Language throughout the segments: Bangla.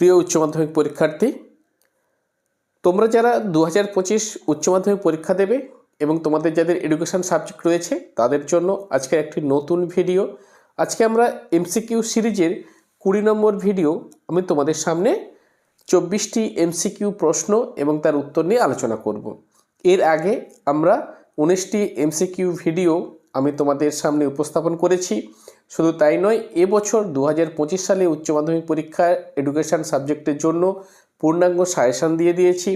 প্রিয় উচ্চ মাধ্যমিক পরীক্ষার্থী, তোমরা যারা দু হাজার পঁচিশ উচ্চ মাধ্যমিক পরীক্ষা দেবে এবং তোমাদের যাদের এডুকেশন সাবজেক্ট রয়েছে, তাদের জন্য আজকে একটি নতুন ভিডিও। আজকে আমরা এমসিকিউ সিরিজের কুড়ি নম্বর ভিডিও আমি তোমাদের সামনে চব্বিশটি এমসিকিউ প্রশ্ন এবং তার উত্তর নিয়ে আলোচনা করব। এর আগে আমরা উনিশটি এমসিকিউ ভিডিও আমি তোমাদের সামনে উপস্থাপন করেছি। শুধু তাই নয় এবছর দু হাজার পঁচিশ সালে উচ্চ মাধ্যমিক পরীক্ষার এডুকেশন সাবজেক্টের জন্য পূর্ণাঙ্গ সাজেশান দিয়ে দিয়েছি।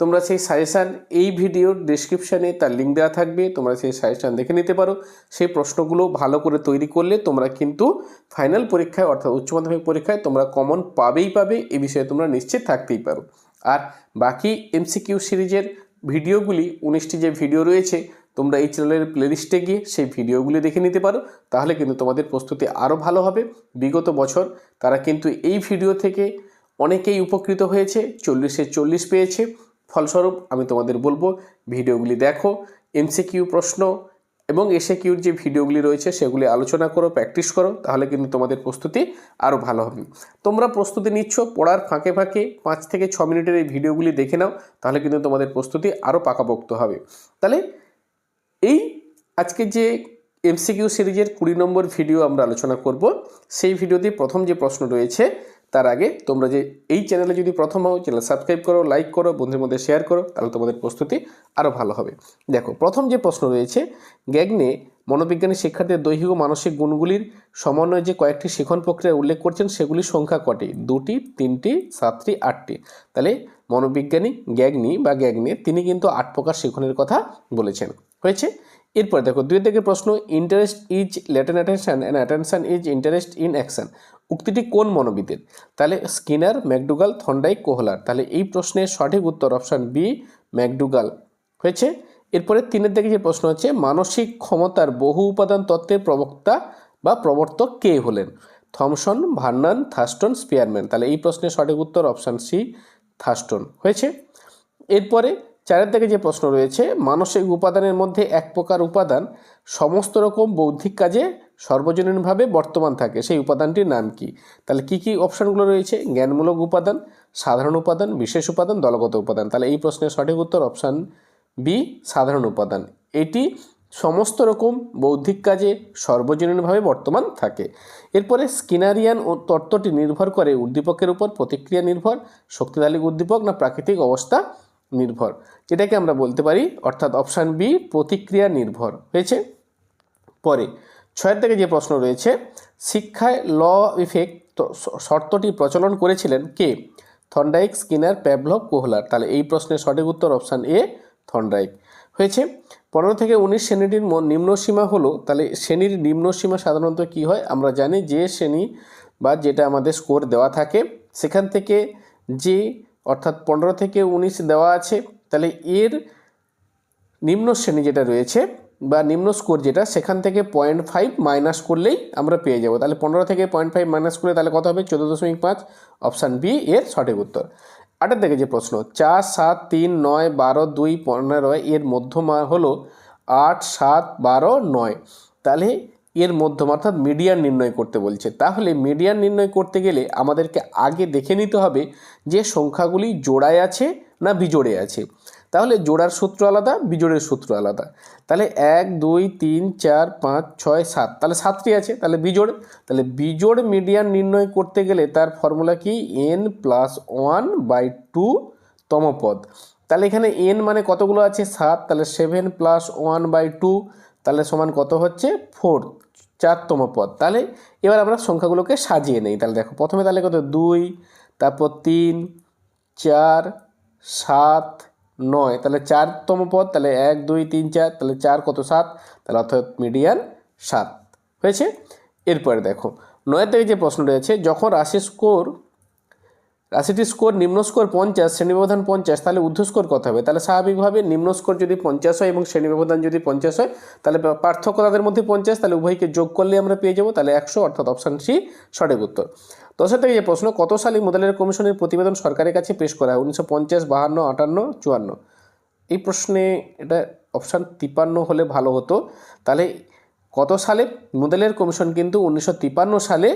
তোমরা সেই সাজেশান এই ভিডিওর ডিসক্রিপশানে তার লিঙ্ক দেওয়া থাকবে, তোমরা সেই সাজেশান দেখে নিতে পারো। সেই প্রশ্নগুলো ভালো করে তৈরি করলে তোমরা কিন্তু ফাইনাল পরীক্ষায় অর্থাৎ উচ্চ মাধ্যমিক পরীক্ষায় তোমরা কমন পাবেই পাবে, এ বিষয়ে তোমরা নিশ্চিত থাকতেই পারো। আর বাকি এমসিকিউ সিরিজের ভিডিওগুলি, উনিশটি যে ভিডিও রয়েছে তোমরা এই চ্যানেলের প্লেলিস্টে গিয়ে সেই ভিডিওগুলি দেখে নিতে পারো। তাহলে কিন্তু তোমাদের প্রস্তুতি আরও ভালো হবে। বিগত বছর তারা কিন্তু এই ভিডিও থেকে অনেকেই উপকৃত হয়েছে। চল্লিশে চল্লিশ পেয়েছে। ফলস্বরূপ আমি তোমাদের বলব, ভিডিওগুলি দেখো এমসিকিউ প্রশ্ন এবং এসে কিউর যে ভিডিওগুলি রয়েছে সেগুলি আলোচনা করো প্র্যাকটিস করো, তাহলে কিন্তু তোমাদের প্রস্তুতি আরও ভালো হবে। তোমরা প্রস্তুতি নিচ্ছ, পড়ার ফাঁকে ফাঁকে পাঁচ থেকে ছ মিনিটের এই ভিডিওগুলি দেখে নাও, তাহলে কিন্তু তোমাদের প্রস্তুতি আরও পাকাপোক্ত হবে। তাহলে এই আজকে যে এমসিকিউ সিরিজের কুড়ি নম্বর ভিডিও আমরা আলোচনা করব, সেই ভিডিওতে প্রথম যে প্রশ্ন রয়েছে, তার আগে তোমরা যে এই চ্যানেলে যদি প্রথম হও, চ্যানেল সাবস্ক্রাইব করো, লাইক করো, বন্ধুদের মধ্যে শেয়ার করো, তাহলে তোমাদের প্রস্তুতি আরও ভালো হবে। দেখো, প্রথম যে প্রশ্ন রয়েছে, গ্যাগনে মনোবিজ্ঞানী শিক্ষার্থীদের দৈহিক ও মানসিক গুণগুলির সমন্বয়ে যে কয়েকটি শিখন প্রক্রিয়া উল্লেখ করছেন, সেগুলির সংখ্যা কটি? দুটি, তিনটি, সাতটি, আটটি। তাহলে মনোবিজ্ঞানী গ্যাগনি বা গ্যাগনে, তিনি কিন্তু আট প্রকার শিখনের কথা বলেছেন। হয়েছে। এরপর দেখো, দুই থেকে প্রশ্ন interest is latent attention and attention is interest in action উক্তিটি কোন মনোবিদের? তাহলে স্কিনার, ম্যাকডুগাল, থন্ডাই, কোহলার। তাহলে এই প্রশ্নের সঠিক উত্তর অপশান বি ম্যাকডুগাল। হয়েছে? এরপরে তিনের দিকে যে প্রশ্ন হচ্ছে মানসিক ক্ষমতার বহু উপাদান তত্ত্বের প্রবক্তা বা প্রবর্তক কে হলেন? Thomson Vernon Thurstone, Spearman. তাহলে এই প্রশ্নের সঠিক উত্তর অপশান সি থাস্টন। হয়েছে? এরপরে চারের দিকে যে প্রশ্ন রয়েছে, মানসিক উপাদানের মধ্যে এক প্রকার উপাদান সমস্ত রকম বৌদ্ধিক কাজে সর্বজনীনভাবে বর্তমান থাকে। সেই উপাদানটির নাম কি? তাহলে কি কি অপশানগুলো রয়েছে? জ্ঞানমূলক উপাদান, সাধারণ উপাদান, বিশেষ উপাদান, দলগত উপাদান। তাহলে এই প্রশ্নের সঠিক উত্তর অপশান বি সাধারণ উপাদান। এটি সমস্ত রকম বৌদ্ধিক কাজে সর্বজনীনভাবে বর্তমান থাকে। এরপরে স্কিনারিয়ান ও তত্ত্বটি নির্ভর করে উদ্দীপকের উপর প্রতিক্রিয়া নির্ভর শক্তিশালী উদ্দীপক না প্রাকৃতিক অবস্থা নির্ভর। যেটাকে আমরা বলতে পারি অর্থাৎ অপশান বি, প্রতিক্রিয়া নির্ভর। হয়েছে? পরে, ছয়ের থেকে যে প্রশ্ন রয়েছে, শিক্ষায় ল ইফেক্ট শর্তটি প্রচলন করেছিলেন কে? Thorndike, Skinner, Pavlov, Kohler. তাহলে এই প্রশ্নের সঠিক উত্তর অপশান এ, থন্ডাইক। হয়েছে? পনেরো থেকে উনিশ শ্রেণীটির নিম্ন সীমা হলো, তাহলে শ্রেণির নিম্ন সীমা সাধারণত কি হয়? আমরা জানি যে শ্রেণি বা যেটা আমাদের স্কোর দেওয়া থাকে, সেখান থেকে যে অর্থাৎ পনেরো থেকে উনিশ দেওয়া আছে, তাহলে এর নিম্ন শ্রেণি যেটা রয়েছে বা নিম্ন স্কোর যেটা, সেখান থেকে পয়েন্ট ফাইভ মাইনাস করলেই আমরা পেয়ে যাব। তাহলে পনেরো থেকে পয়েন্ট ফাইভ মাইনাস করলে তাহলে কত হবে? চোদ্দ দশমিক পাঁচ, অপশান বি এর সঠিক উত্তর। আটের থেকে যে প্রশ্ন, চার, সাত, তিন, নয়, বারো, দুই, পনেরো এর মধ্যমা হলো আট, সাত, বারো, নয়। তাহলে এর মধ্যম অর্থাৎ মিডিয়ান নির্ণয় করতে বলছে। তাহলে মিডিয়ান নির্ণয় করতে গেলে আমাদেরকে আগে দেখে নিতে হবে যে সংখ্যাগুলি জোড়ায় আছে না বিজোড়ে আছে। তাহলে জোড়ার সূত্র আলাদা, বিজোড়ের সূত্র আলাদা। তাহলে এক, দুই, তিন, চার, পাঁচ, ছয়, সাত। তাহলে সাতটি আছে, তাহলে বিজোড়। তাহলে বিজোড় মিডিয়ান নির্ণয় করতে গেলে তার ফর্মুলা কি? N plus one by two তম পদ। তাহলে এখানে এন মানে কতগুলো আছে? সাত। তাহলে seven plus one by two তাহলে সমান কত হচ্ছে? ফোর চারতম পদ। তাহলে এবার আমরা সংখ্যাগুলোকে সাজিয়ে নেই। তাহলে দেখো, প্রথমে তাহলে কত? দুই, তারপর তিন, চার, সাত, নয়। তাহলে চারতম পদ, তাহলে এক, দুই, তিন, চার, তাহলে চার কত? সাত। তাহলে অর্থাৎ মিডিয়ান সাত। হয়েছে? এরপরে দেখো, নয়ের থেকে যে প্রশ্ন রয়েছে, যখন রাশি স্কোর রাশিটির স্কোর নিম্ন স্কোর পঞ্চাশ শ্রেণি ব্যবধান পঞ্চাশ, তাহলে ঊর্ধ্ব স্কোর কত হবে? তাহলে স্বাভাবিকভাবে নিম্ন স্কোর যদি পঞ্চাশ হয় এবং শ্রেণি ব্যবধান যদি পঞ্চাশ হয়, তাহলে পার্থক্য তাদের মধ্যে পঞ্চাশ, তাহলে উভয়কে যোগ করলে আমরা পেয়ে যাব, তাহলে একশো, অর্থাৎ অপশান সি সঠিক উত্তর। দশের থেকে যে প্রশ্ন, কত সালে মোদালের কমিশনের প্রতিবেদন সরকারের কাছে পেশ করা হয়? উনিশশো পঞ্চাশ, বাহান্ন, আটান্ন, চুয়ান্ন। এই প্রশ্নে এটা অপশান তিপান্ন হলে ভালো হতো। তাহলে কত সালে মোদালের কমিশন কিন্তু উনিশশো সালে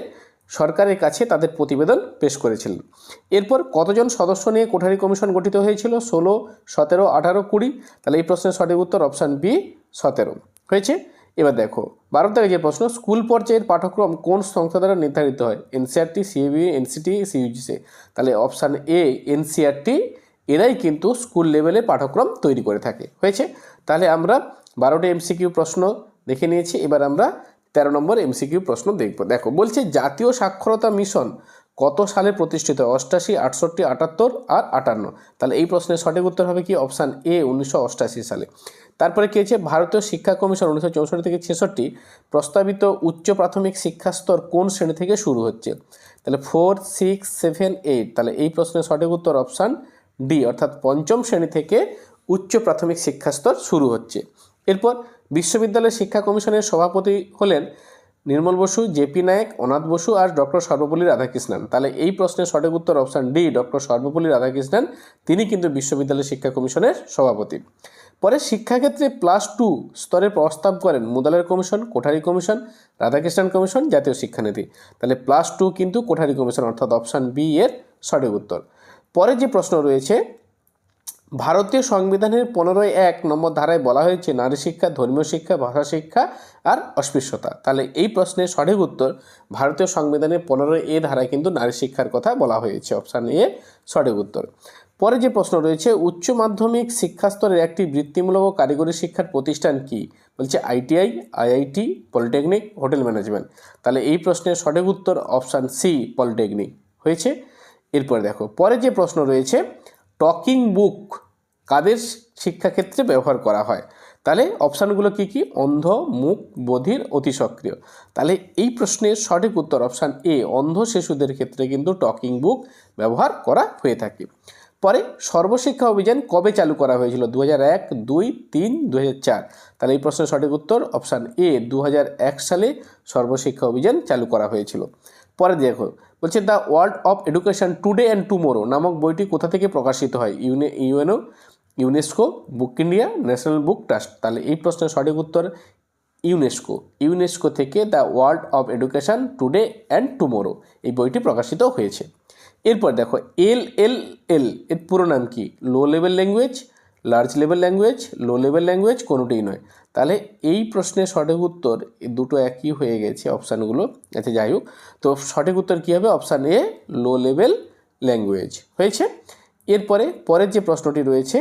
সরকারের কাছে তাদের প্রতিবেদন পেশ করেছিলেন। এরপর কতজন সদস্য নিয়ে কোঠারি কমিশন গঠিত হয়েছিল? ষোলো, সতেরো, আঠারো, কুড়ি? তাহলে এই প্রশ্নের সঠিক উত্তর অপশান বি, সতেরো। হয়েছে? এবার দেখো, বারো থেকে যে প্রশ্ন, স্কুল পর্যায়ের পাঠ্যক্রম কোন সংস্থা দ্বারা নির্ধারিত হয়? NCERT CAB, NCT, CUGC. তাহলে অপশান এ এনসিআরটি এরাই কিন্তু স্কুল লেভেলে পাঠ্যক্রম তৈরি করে থাকে। হয়েছে? তাহলে আমরা বারোটি এমসিকিউ প্রশ্ন দেখে নিয়েছি। এবার আমরা তেরো নম্বর এমসিকিউ প্রশ্ন দেখব। দেখো, বলছে জাতীয় সাক্ষরতা মিশন কত সালে প্রতিষ্ঠিত? অষ্টাশি, আটষট্টি, আটাত্তর আর আটান্ন। তাহলে এই প্রশ্নের সঠিক উত্তর হবে কি? অপশান এ, উনিশশো সালে। তারপরে কী হচ্ছে ভারতীয় শিক্ষা কমিশন উনিশশো চৌষট্টি থেকে ছেষট্টি প্রস্তাবিত উচ্চ প্রাথমিক শিক্ষা স্তর কোন শ্রেণি থেকে শুরু হচ্ছে? তাহলে ফোর, সিক্স, সেভেন, এইট। তাহলে এই প্রশ্নের সঠিক উত্তর অপশান ডি, অর্থাৎ পঞ্চম শ্রেণি থেকে উচ্চ প্রাথমিক শিক্ষা স্তর শুরু হচ্ছে। এরপর বিশ্ববিদ্যালয় শিক্ষা কমিশনের সভাপতি হলেন নির্মল বসু জেপি নায়ক, অনাথ বসু আর ডক্টর সর্বপল্লী রাধাকৃষ্ণন। তাহলে এই প্রশ্নের সঠিক উত্তর option D doctor Sarvepalli Radhakrishnan. তিনি কিন্তু বিশ্ববিদ্যালয় শিক্ষা কমিশনের সভাপতি। পরে শিক্ষাক্ষেত্রে প্লাস টু স্তরে প্রস্তাব করেন Mudaliar commission, Kothari commission, Radhakrishnan commission, জাতীয় শিক্ষানীতি। তাহলে প্লাস টু কিন্তু কোঠারি কমিশন, অর্থাৎ অপশান বি এর সঠিক উত্তর। পরে যে প্রশ্ন রয়েছে ভারতীয় সংবিধানের পনেরোই এক নম্বর ধারায় বলা হয়েছে, নারী শিক্ষা, ধর্মীয় শিক্ষা, ভাষা শিক্ষা আর অস্পৃশ্যতা। তাহলে এই প্রশ্নের সঠিক উত্তর ভারতীয় সংবিধানের পনেরোই এ ধারায় কিন্তু নারী শিক্ষার কথা বলা হয়েছে। অপশান এ সঠিক উত্তর। পরে যে প্রশ্ন রয়েছে, উচ্চ মাধ্যমিক শিক্ষা স্তরের একটি বৃত্তিমূলক কারিগরি শিক্ষার প্রতিষ্ঠান কি? বলছে ITI, IIT, polytechnic, hotel management. তাহলে এই প্রশ্নের সঠিক উত্তর অপশান সি, পলিটেকনিক। হয়েছে? এরপর দেখো, পরে যে প্রশ্ন রয়েছে টকিং বুক কাদের শিক্ষাক্ষেত্রে ব্যবহার করা হয়? তাহলে অপশানগুলো কি কি? অন্ধ মুখ বধির, অতি সক্রিয়। তাহলে এই প্রশ্নের সঠিক উত্তর অপশান এ, অন্ধ শিশুদের ক্ষেত্রে কিন্তু টকিং বুক ব্যবহার করা হয়ে থাকে। পরে সর্বশিক্ষা অভিযান কবে চালু করা হয়েছিল? দু হাজার এক, দুই, তিন দু চার। তাহলে এই প্রশ্নের সঠিক উত্তর অপশান এ দু হাজার এক সালে সর্বশিক্ষা অভিযান চালু করা হয়েছিল। পরে দেখো, বলছে the world of education today and tomorrow নামক বইটি কোথা থেকে প্রকাশিত হয়? UN, UNO, UNESCO, Book India, National Book Trust? তাহলে এই প্রশ্নের সঠিক উত্তর ইউনেস্কো। ইউনেস্কো থেকে the world of education today and tomorrow এই বইটি প্রকাশিত হয়েছে। এরপর দেখো, এল এল এল এর পুরো নাম কি? Low level language, large level language, low level language কোনোটিই নয়। তাহলে এই প্রশ্নের সঠিক উত্তর দুটো একই হয়ে গেছে অপশানগুলো। আচ্ছা যাই হোক। তো সঠিক উত্তর কী হবে? Option A low level language হয়েছে? এরপরে পরের যে প্রশ্নটি রয়েছে,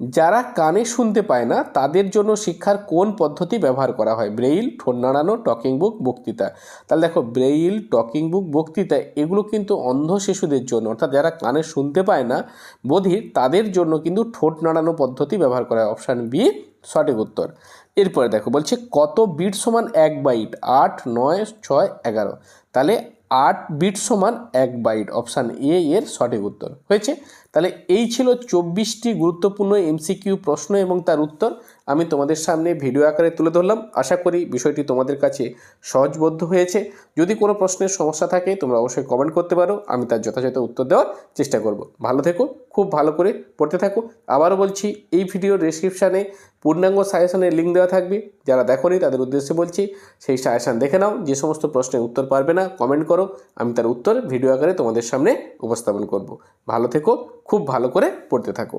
যারা কানে শুনতে পায় না, তাদের জন্য শিক্ষার কোন পদ্ধতি ব্যবহার করা হয়? ব্রেইল ঠোঁট নাড়ানো টকিং বুক বক্তৃতা। তাহলে দেখো ব্রেইল টকিং বুক বক্তৃতা, এগুলো কিন্তু অন্ধ শিশুদের জন্য, অর্থাৎ যারা কানে শুনতে পায় না বধির তাদের জন্য কিন্তু ঠোঁট নাড়ানো পদ্ধতি ব্যবহার করা হয়। অপশান বি, সঠিক উত্তর। এরপরে দেখো, বলছে কত বিট সমান এক বাইট আট, নয়, ছয়, এগারো। তাহলে আট বিট সমান এক বাইট অপশান এ এর সঠিক উত্তর। হয়েছে? তাহলে এই ছিল চব্বিশটি গুরুত্বপূর্ণ এমসিকিউ প্রশ্ন এবং তার উত্তর। আমি তোমাদের সামনে ভিডিও আকারে তুলে ধরলাম। আশা করি বিষয়টি তোমাদের কাছে সহজবোধ্য হয়েছে। যদি কোনো প্রশ্নের সমস্যা থাকে, তোমরা অবশ্যই কমেন্ট করতে পারো। আমি তার যথাযথ উত্তর দেওয়ার চেষ্টা করব। ভালো থেকো, খুব ভালো করে পড়তে থাকো। আবারও বলছি, এই ভিডিওর ডেসক্রিপশানে পূর্ণাঙ্গ সাজেশনের লিঙ্ক দেওয়া থাকবে। যারা দেখোনি, তাদের উদ্দেশ্যে বলছি, সেই সাজেশান দেখে নাও। যে সমস্ত প্রশ্নের উত্তর পারবে না কমেন্ট করো। আমি তার উত্তর ভিডিও আকারে তোমাদের সামনে উপস্থাপন করব। ভালো থেকো খুব ভালো করে পড়তে থাকো।